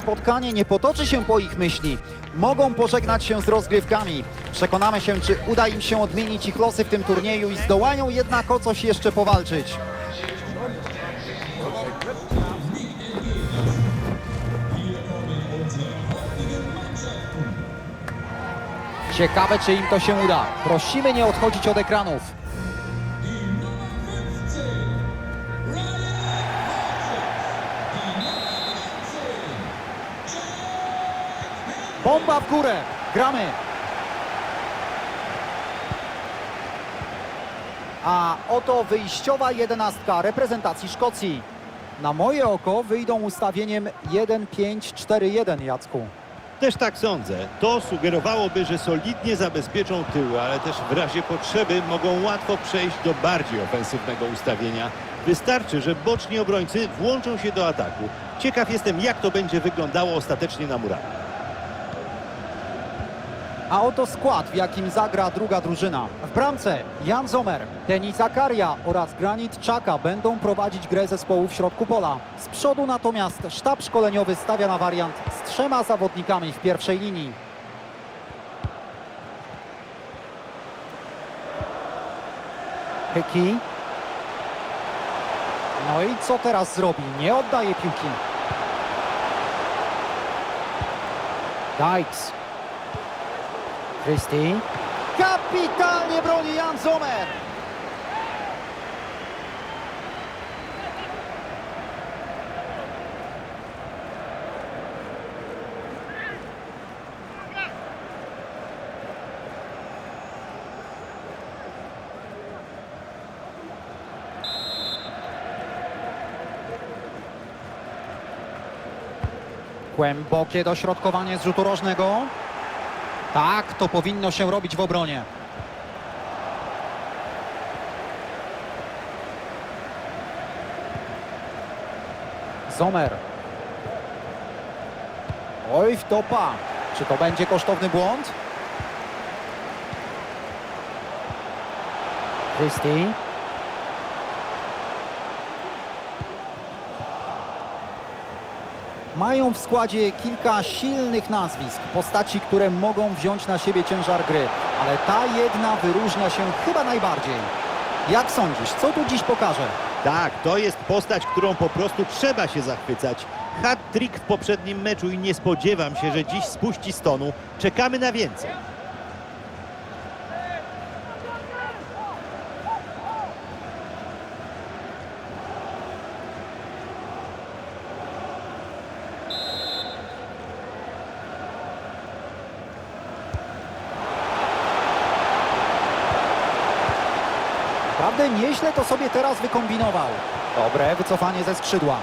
spotkanie nie potoczy się po ich myśli, mogą pożegnać się z rozgrywkami. Przekonamy się, czy uda im się odmienić ich losy w tym turnieju i zdołają jednak o coś jeszcze powalczyć. Ciekawe, czy im to się uda. Prosimy nie odchodzić od ekranów. Bomba w górę. Gramy. A oto wyjściowa jedenastka reprezentacji Szkocji. Na moje oko wyjdą ustawieniem 1-5-4-1, Jacku. Też tak sądzę. To sugerowałoby, że solidnie zabezpieczą tyły, ale też w razie potrzeby mogą łatwo przejść do bardziej ofensywnego ustawienia. Wystarczy, że boczni obrońcy włączą się do ataku. Ciekaw jestem, jak to będzie wyglądało ostatecznie na murawie. A oto skład, w jakim zagra druga drużyna. W bramce Jan Zomer, Denis Zakaria oraz Granit Czaka będą prowadzić grę zespołu w środku pola. Z przodu natomiast sztab szkoleniowy stawia na wariant z trzema zawodnikami w pierwszej linii. Hyki. No i co teraz zrobi? Nie oddaje piłki. Dykes. Christie. Kapitalnie broni Jan Zomer. Głębokie dośrodkowanie z rzutu rożnego. Tak, to powinno się robić w obronie. Zomer. Oj, wtopa. Czy to będzie kosztowny błąd? Christie. Mają w składzie kilka silnych nazwisk, postaci, które mogą wziąć na siebie ciężar gry, ale ta jedna wyróżnia się chyba najbardziej. Jak sądzisz, co tu dziś pokaże? Tak, to jest postać, którą po prostu trzeba się zachwycać. Hat-trick w poprzednim meczu i nie spodziewam się, że dziś spuści z tonu. Czekamy na więcej. Naprawdę nieźle to sobie teraz wykombinował. Dobre wycofanie ze skrzydła.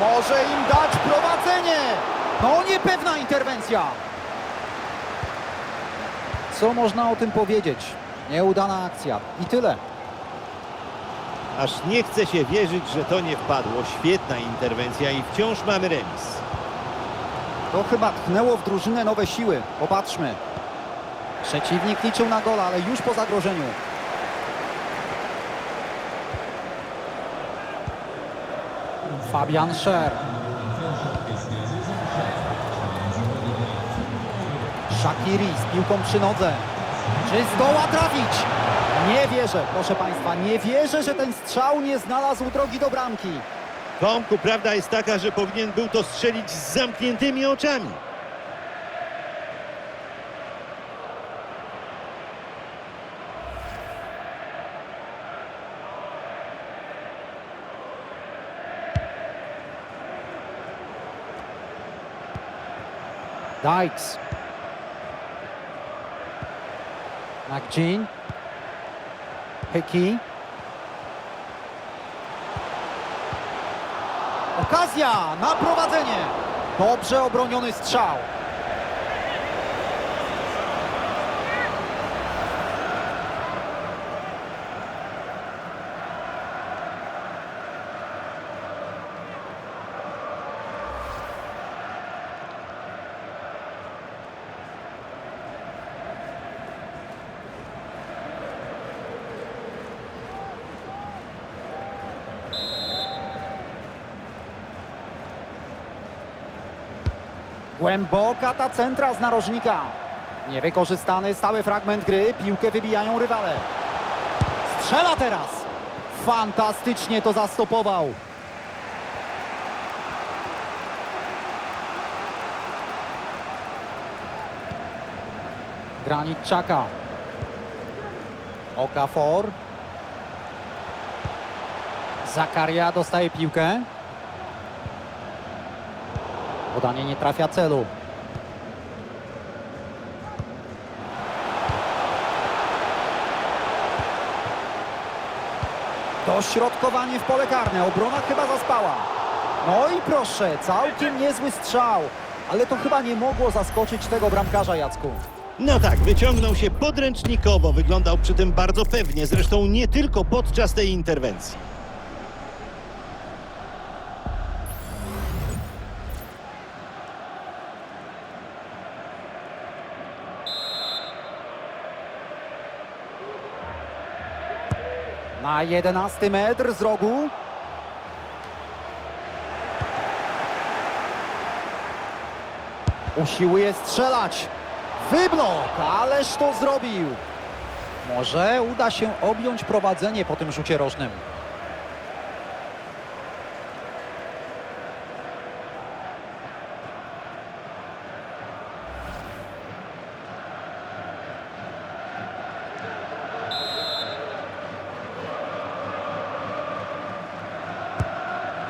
Może im dać prowadzenie! No niepewna interwencja! Co można o tym powiedzieć? Nieudana akcja. I tyle. Aż nie chce się wierzyć, że to nie wpadło. Świetna interwencja i wciąż mamy remis. To chyba tchnęło w drużynę nowe siły. Popatrzmy. Przeciwnik liczył na gola, ale już po zagrożeniu. Fabian Scher. Shakiri z piłką przy nodze. Czy zdoła trafić? Nie wierzę, proszę Państwa, nie wierzę, że ten strzał nie znalazł drogi do bramki. Tomku, prawda jest taka, że powinien był to strzelić z zamkniętymi oczami. Dykes. McGean. Hickey. Okazja na prowadzenie. Dobrze obroniony strzał. Głęboka ta centra z narożnika. Niewykorzystany stały fragment gry. Piłkę wybijają rywale. Strzela teraz. Fantastycznie to zastopował. Granit Czaka. Okafor. Zakaria dostaje piłkę. Podanie nie trafia celu. Dośrodkowanie w pole karne. Obrona chyba zaspała. No i proszę, całkiem niezły strzał. Ale to chyba nie mogło zaskoczyć tego bramkarza Jacku. No tak, wyciągnął się podręcznikowo, wyglądał przy tym bardzo pewnie, zresztą nie tylko podczas tej interwencji. Na 11 metr z rogu. Usiłuje strzelać. Wyblok, ależ to zrobił. Może uda się objąć prowadzenie po tym rzucie rożnym.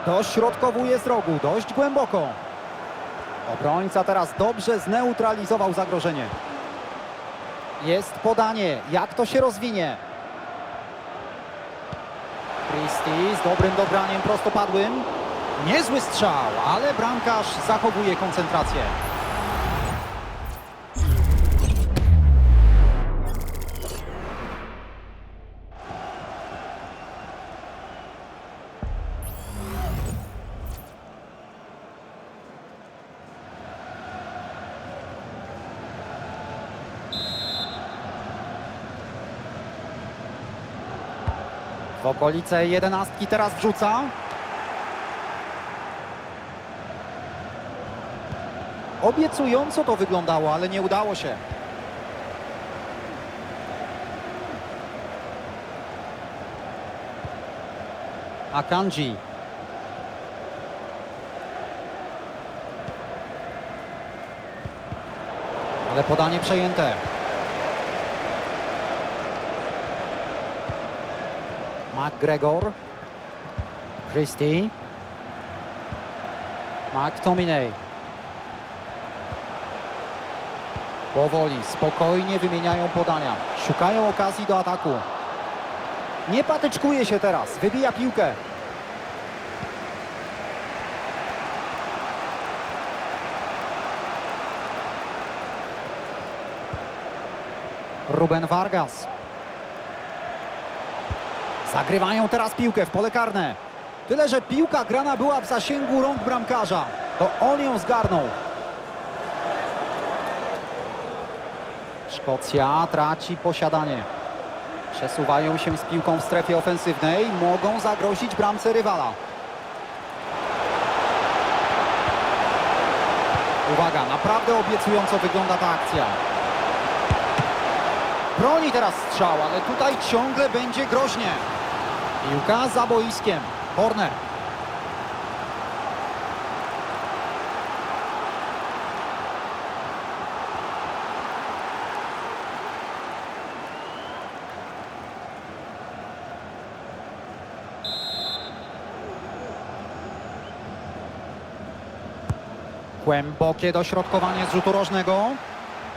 Dośrodkowuje z rogu, dość głęboko. Obrońca teraz dobrze zneutralizował zagrożenie. Jest podanie, jak to się rozwinie. Christie z dobrym dobraniem prostopadłym. Niezły strzał, ale bramkarz zachowuje koncentrację. W okolice jedenastki teraz wrzuca. Obiecująco to wyglądało, ale nie udało się. Akanji. Ale podanie przejęte. McGregor. Christie. McTominay. Powoli, spokojnie wymieniają podania. Szukają okazji do ataku. Nie patyczkuje się teraz. Wybija piłkę. Ruben Vargas. Zagrywają teraz piłkę w pole karne. Tyle, że piłka grana była w zasięgu rąk bramkarza. To on ją zgarnął. Szkocja traci posiadanie. Przesuwają się z piłką w strefie ofensywnej. Mogą zagrozić bramce rywala. Uwaga, naprawdę obiecująco wygląda ta akcja. Broni teraz strzał, ale tutaj ciągle będzie groźnie. Piłka za boiskiem. Corner. Głębokie dośrodkowanie z rzutu rożnego.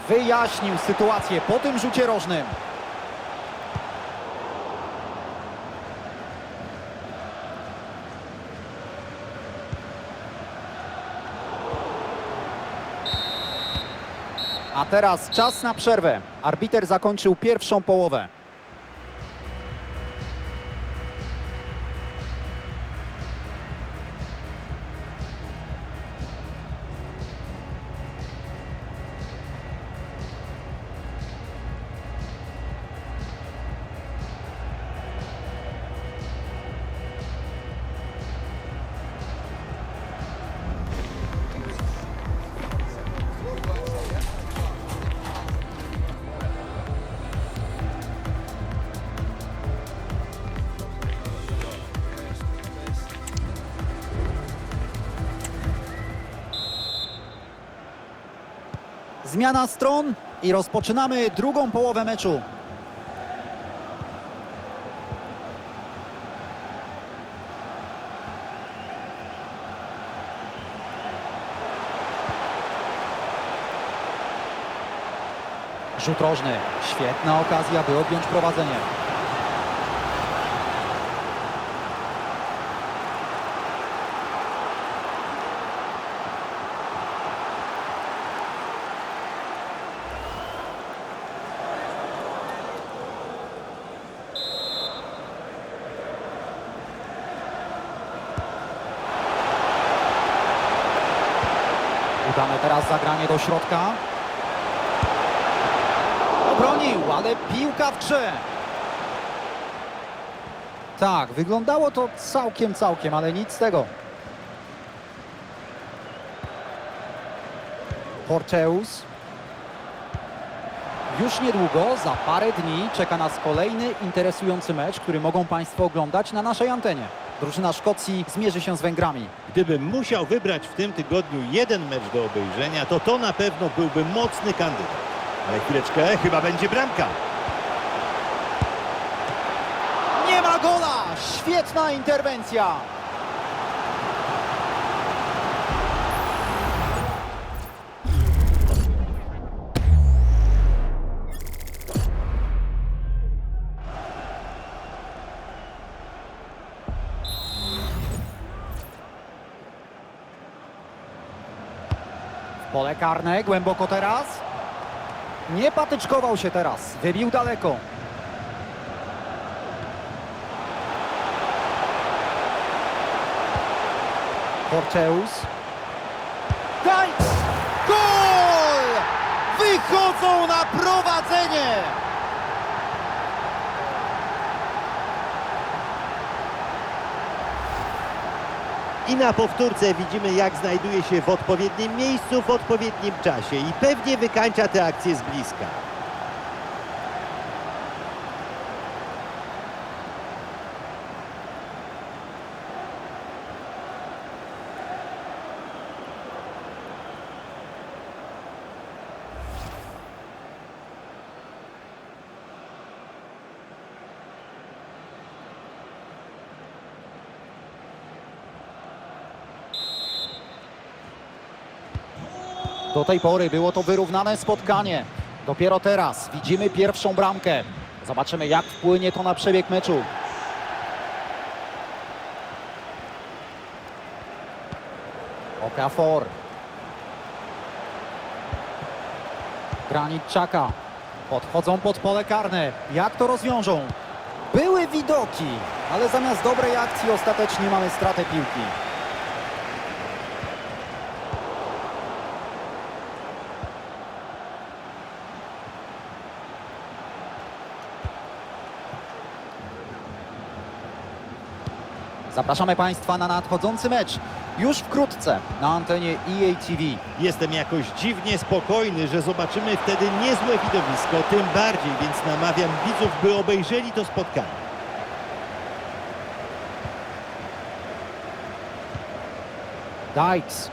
Wyjaśnił sytuację po tym rzucie rożnym. Teraz czas na przerwę. Arbiter zakończył pierwszą połowę. Zmiana stron i rozpoczynamy drugą połowę meczu. Rzut rożny. Świetna okazja, by odjąć prowadzenie. Udane teraz zagranie do środka. Obronił, ale piłka w grze. Tak, wyglądało to całkiem, całkiem, ale nic z tego. Porteus. Już niedługo, za parę dni, czeka nas kolejny interesujący mecz, który mogą Państwo oglądać na naszej antenie. Drużyna Szkocji zmierzy się z Węgrami. Gdybym musiał wybrać w tym tygodniu jeden mecz do obejrzenia, to to na pewno byłby mocny kandydat. Ale chwileczkę, chyba będzie bramka. Nie ma gola! Świetna interwencja! Karne, głęboko teraz. Nie patyczkował się teraz, wybił daleko. Porteus. Gajc! Gol! Wychodzą na prowadzenie! I na powtórce widzimy, jak znajduje się w odpowiednim miejscu, w odpowiednim czasie i pewnie wykańcza tę akcję z bliska. Do tej pory było to wyrównane spotkanie. Dopiero teraz widzimy pierwszą bramkę. Zobaczymy, jak wpłynie to na przebieg meczu. Okafor. Granit Czaka. Podchodzą pod pole karne. Jak to rozwiążą? Były widoki, ale zamiast dobrej akcji ostatecznie mamy stratę piłki. Zapraszamy Państwa na nadchodzący mecz już wkrótce na antenie EA TV. Jestem jakoś dziwnie spokojny, że zobaczymy wtedy niezłe widowisko, tym bardziej, więc namawiam widzów, by obejrzeli to spotkanie. Dykes.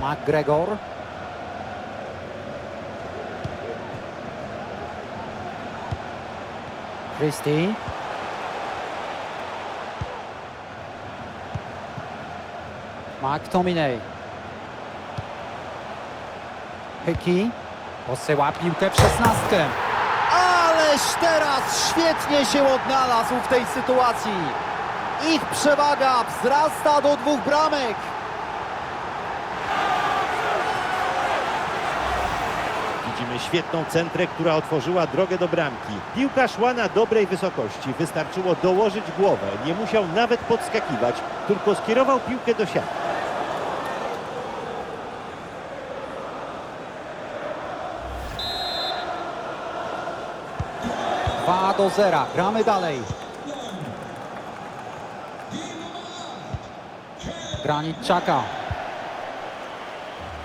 McGregor. Christie. McTominay. Hickey. Posyła piłkę w szesnastkę. Ależ teraz świetnie się odnalazł w tej sytuacji. Ich przewaga wzrasta do dwóch bramek. Widzimy świetną centrę, która otworzyła drogę do bramki. Piłka szła na dobrej wysokości, wystarczyło dołożyć głowę, nie musiał nawet podskakiwać, tylko skierował piłkę do siatki. 2 do 0. Gramy dalej. Granit Czaka.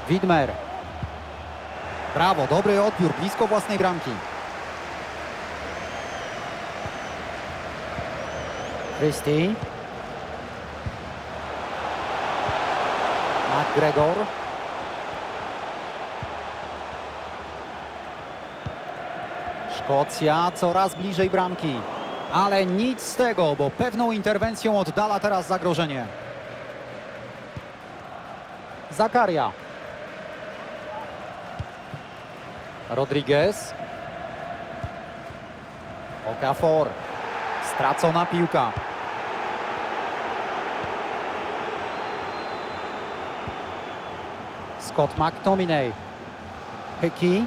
Widmer. Brawo, dobry odbiór, blisko własnej bramki. Christie. McGregor. Szkocja coraz bliżej bramki. Ale nic z tego, bo pewną interwencją oddala teraz zagrożenie. Zakaria. Rodriguez. Okafor. Stracona piłka. Scott McTominay. Hickey.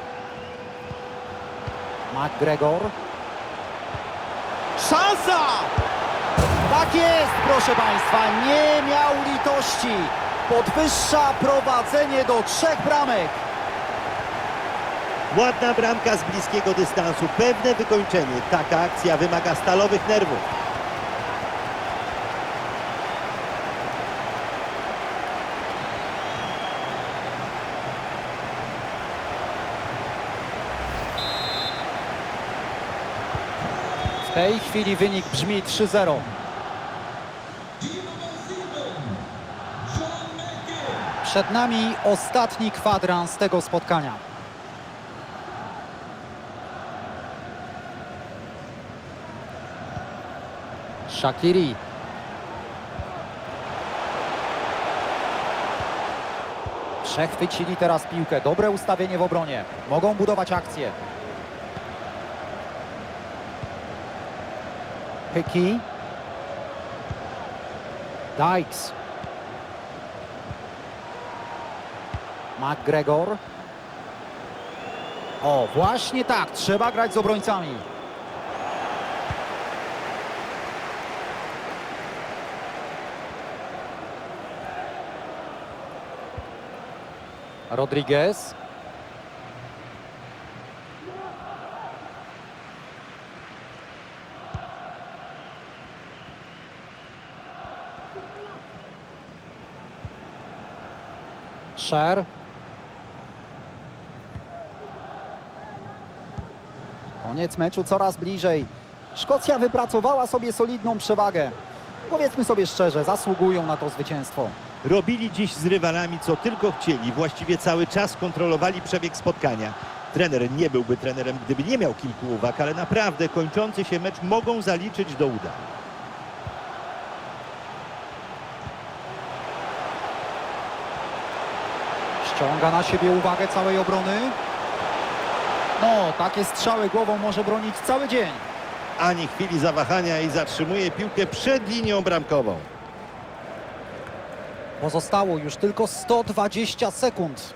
McGregor. Szansa! Tak jest, proszę Państwa, nie miał litości. Podwyższa prowadzenie do trzech bramek. Ładna bramka z bliskiego dystansu, pewne wykończenie. Taka akcja wymaga stalowych nerwów. Tej chwili wynik brzmi 3-0. Przed nami ostatni kwadrans tego spotkania. Shakiri. Przechwycili teraz piłkę. Dobre ustawienie w obronie. Mogą budować akcję. Hickey. Dykes. McGregor. O, właśnie tak. Trzeba grać z obrońcami. Rodriguez. Sher. Koniec meczu coraz bliżej. Szkocja wypracowała sobie solidną przewagę. Powiedzmy sobie szczerze, zasługują na to zwycięstwo. Robili dziś z rywalami co tylko chcieli. Właściwie cały czas kontrolowali przebieg spotkania. Trener nie byłby trenerem, gdyby nie miał kilku uwag, ale naprawdę kończący się mecz mogą zaliczyć do uda. Ściąga na siebie uwagę całej obrony. No, takie strzały głową może bronić cały dzień. Ani chwili zawahania i zatrzymuje piłkę przed linią bramkową. Pozostało już tylko 120 sekund.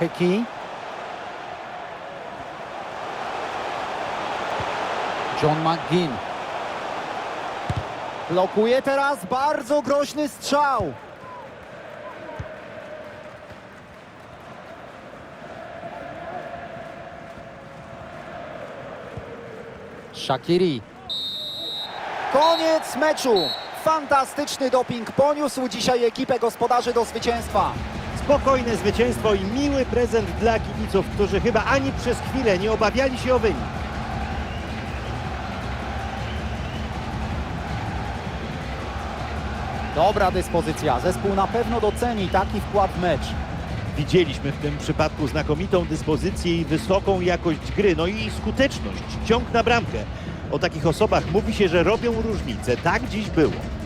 Hickey. John McGinn. Blokuje teraz bardzo groźny strzał. Shakiri. Koniec meczu. Fantastyczny doping poniósł dzisiaj ekipę gospodarzy do zwycięstwa. Spokojne zwycięstwo i miły prezent dla kibiców, którzy chyba ani przez chwilę nie obawiali się o wynik. Dobra dyspozycja. Zespół na pewno doceni taki wkład w mecz. Widzieliśmy w tym przypadku znakomitą dyspozycję i wysoką jakość gry, no i skuteczność, ciąg na bramkę. O takich osobach mówi się, że robią różnicę. Tak dziś było.